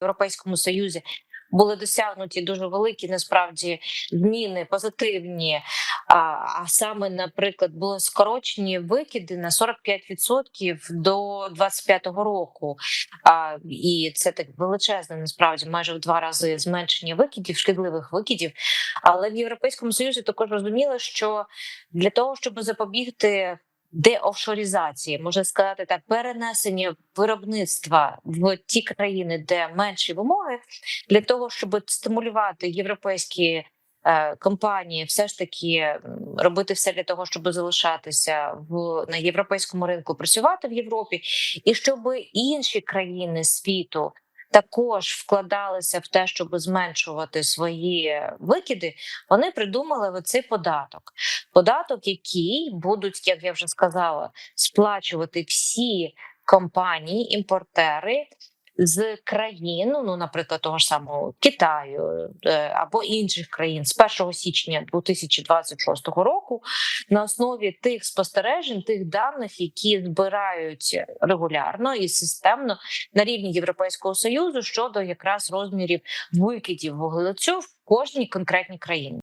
Європейському Союзі були досягнуті дуже великі насправді зміни позитивні. А, а саме, наприклад, були скорочені викиди на 45% до 25-го року. А, і це так величезне, насправді, майже в два рази зменшення викидів, шкідливих викидів. Але в Європейському Союзі також розуміли, що для того, щоб запобігти деофшорізації, можна сказати так, перенесення виробництва в ті країни, де менші вимоги, для того, щоб стимулювати європейські е, компанії, все ж таки робити все для того, щоб залишатися в на європейському ринку, працювати в Європі, і щоб інші країни світу. Також вкладалися в те, щоб зменшувати свої викиди. Вони придумали оцей податок. Податок, який будуть, як я вже сказала, сплачувати всі компанії, імпортери з країн, ну, наприклад, того ж самого Китаю е, або інших країн з 1 січня 2026 року, на основі тих спостережень, тих даних, які збирають регулярно і системно на рівні Європейського союзу щодо якраз розмірів викидів вуглецю в кожній конкретній країні.